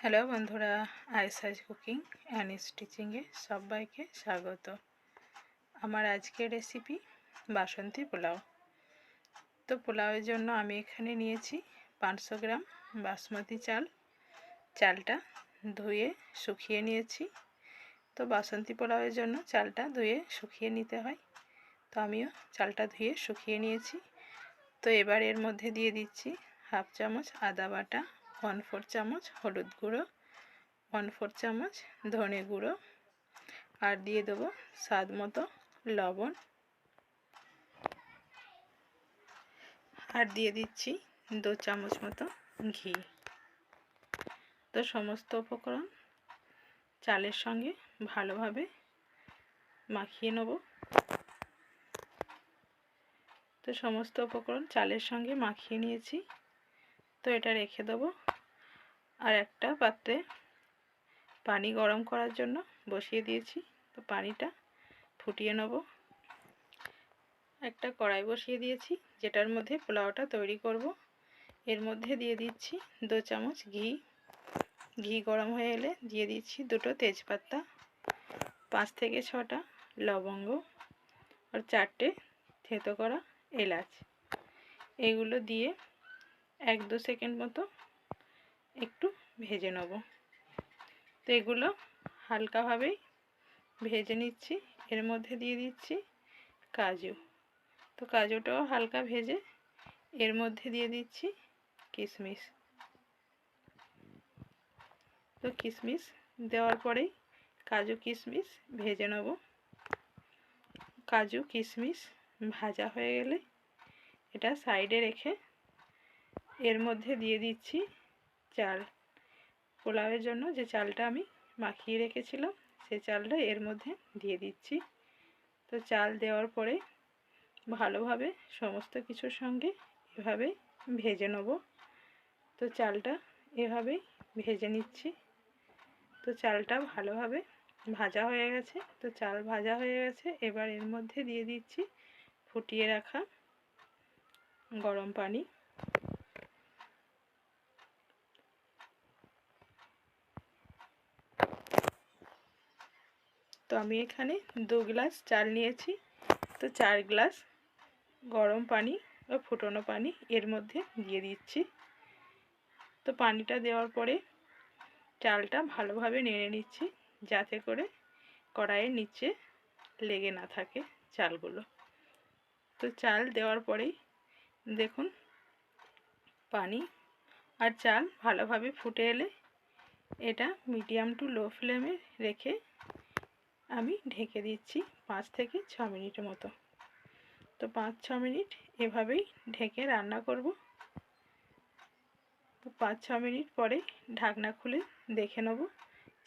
Hello বন্ধুরা আইসাইজ cooking and স্টিচিংয়ে সবাইকে স্বাগত। আমার আজকের রেসিপি বাসন্তী পোলাও। তো পোলাওয়ের জন্য আমি এখানে নিয়েছি পাঁচশো গ্রাম বাসমতি চাল। চালটা ধুয়ে শুকিয়ে নিয়েছি। তো বাসন্তী পোলাওয়ের জন্য চালটা ধুয়ে শুকিয়ে নিতে হয়। তো আমিও চালটা ধুয়ে শুকিয়ে নিয়েছি। তো এবার এর মধ্যে দিয়ে দিচ্ছি হাফ চামচ আদা বাটা ওয়ান ফোর চামচ হলুদ গুঁড়ো ওয়ান ফোর চামচ ধনে গুঁড়ো আর দিয়ে দেবো স্বাদ মতো লবণ। আর দিয়ে দিচ্ছি দু চামচ মতো ঘি। তো সমস্ত উপকরণ চালের সঙ্গে ভালোভাবে মাখিয়ে নেব। তো সমস্ত উপকরণ চালের সঙ্গে মাখিয়ে নিয়েছি। তো এটা রেখে দেবো আর একটা পাত্রে পানি গরম করার জন্য বসিয়ে দিয়েছি। তো পানিটা ফুটিয়ে নেব। একটা কড়াই বসিয়ে দিয়েছি, যেটার মধ্যে পোলাওটা তৈরি করব। এর মধ্যে দিয়ে দিচ্ছি দু চামচ ঘি। ঘি গরম হয়ে এলে দিয়ে দিচ্ছি দুটো তেজপাতা, পাঁচ থেকে ছটা লবঙ্গ আর চারটে থেতো করা এলাচ। এগুলো দিয়ে এক দু সেকেন্ড মতো একটু ভেজে নেব। তো এগুলো হালকাভাবেই ভেজে নিচ্ছি। এর মধ্যে দিয়ে দিচ্ছি কাজু। তো কাজুটাও হালকা ভেজে এর মধ্যে দিয়ে দিচ্ছি কিশমিশ। তো কিশমিশ দেওয়ার পরেই কাজু কিশমিশ ভেজে নেব। কাজু কিশমিশ ভাজা হয়ে গেলে এটা সাইডে রেখে এর মধ্যে দিয়ে দিচ্ছি চাল। পোলাওয়ের জন্য যে চালটা আমি মাখিয়ে রেখেছিলাম, সে চালটা এর মধ্যে দিয়ে দিচ্ছি। তো চাল দেওয়ার পরে ভালোভাবে সমস্ত কিছুর সঙ্গে এভাবে ভেজে নেব। তো চালটা এভাবেই ভেজে নিচ্ছি। তো চালটা ভালোভাবে ভাজা হয়ে গেছে। তো চাল ভাজা হয়ে গেছে। এবার এর মধ্যে দিয়ে দিচ্ছি ফুটিয়ে রাখা গরম পানি। তো আমি এখানে দু গ্লাস চাল নিয়েছি। তো চার গ্লাস গরম পানি বা ফুটানো পানি এর মধ্যে দিয়ে দিচ্ছি। তো পানিটা দেওয়ার পরে চালটা ভালোভাবে নেড়ে নিচ্ছি যাতে করে কড়াইয়ের নিচে লেগে না থাকে চালগুলো। তো চাল দেওয়ার পরেই দেখুন পানি আর চাল ভালোভাবে ফুটে এলে এটা মিডিয়াম টু লো ফ্লেমে রেখে আমি ঢেকে দিচ্ছি পাঁচ থেকে ছ মিনিটের মতো। তো পাঁচ, ছ মিনিট এভাবেই ঢেকে রান্না করব। তো পাঁচ, ছ মিনিট পরে ঢাকনা খুলে দেখে নেব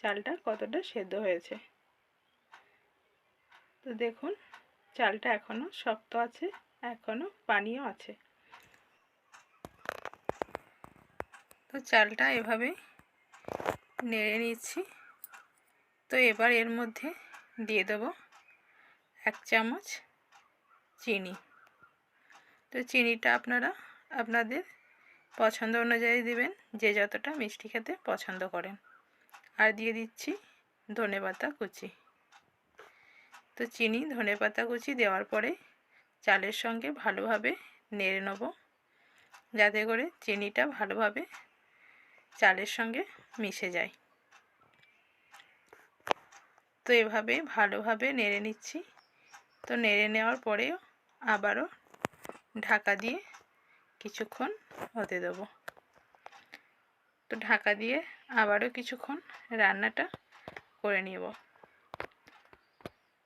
চালটা কতটা সেদ্ধ হয়েছে। তো দেখুন, চালটা এখনও শক্ত আছে এখনও পানিও আছে। তো চালটা এভাবে নেড়ে নিচ্ছি। তো এবার এর মধ্যে দিয়ে দেবো এক চামচ চিনি। তো চিনিটা আপনারা আপনাদের পছন্দ অনুযায়ী দেবেন, যে যতটা মিষ্টি খেতে পছন্দ করেন। আর দিয়ে দিচ্ছি ধনে পাতা কুচি। তো চিনি, ধনে পাতা কুচি দেওয়ার পরে চালের সঙ্গে ভালোভাবে নেড়ে নেব, যাতে করে চিনিটা ভালোভাবে চালের সঙ্গে মিশে যায়। তো এভাবে ভালোভাবে নেড়ে নিচ্ছি। তো নেড়ে নেওয়ার পরেও আবারও ঢাকা দিয়ে কিছুক্ষণ হতে দেব। তো ঢাকা দিয়ে আবারও কিছুক্ষণ রান্নাটা করে নেব।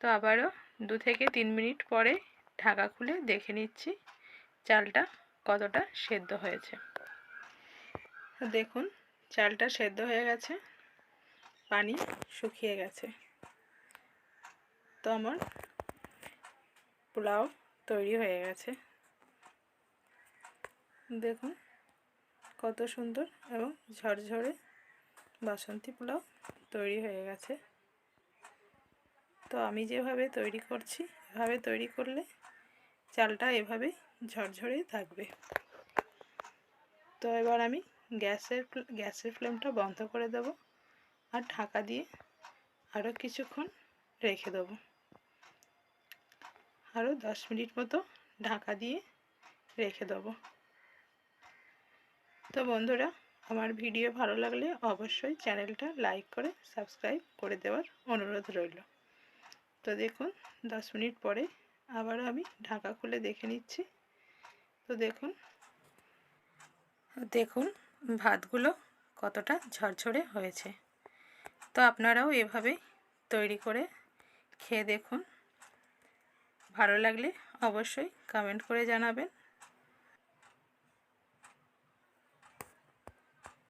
তো আবারও দু থেকে তিন মিনিট পরে ঢাকা খুলে দেখে নিচ্ছি চালটা কতটা সেদ্ধ হয়েছে। দেখুন, চালটা সেদ্ধ হয়ে গেছে, পানি শুকিয়ে গেছে। তো আমার পোলাও তৈরি হয়ে গেছে। দেখুন কত সুন্দর এবং ঝরঝরে বাসন্তী পোলাও তৈরি হয়ে গেছে। তো আমি যেভাবে তৈরি করছি, এভাবে তৈরি করলে চালটা এভাবে ঝরঝরে থাকবে। তো এবার আমি গ্যাসের গ্যাসের ফ্লেমটা বন্ধ করে দেব আর ঢাকা দিয়ে আরও কিছুক্ষণ রেখে দেবো। আরও দশ মিনিট মতো ঢাকা দিয়ে রেখে দেবো। তো বন্ধুরা, আমার ভিডিও ভালো লাগলে অবশ্যই চ্যানেলটা লাইক করে, সাবস্ক্রাইব করে দেওয়ার অনুরোধ রইল। তো দেখুন, দশ মিনিট পরে আবার আমি ঢাকা খুলে দেখে নিচ্ছি। তো দেখুন দেখুন ভাতগুলো কতটা ঝরঝরে হয়েছে। তো আপনারাও এভাবে তৈরি করে খেয়ে দেখুন। ভালো লাগলে অবশ্যই কমেন্ট করে জানাবেন।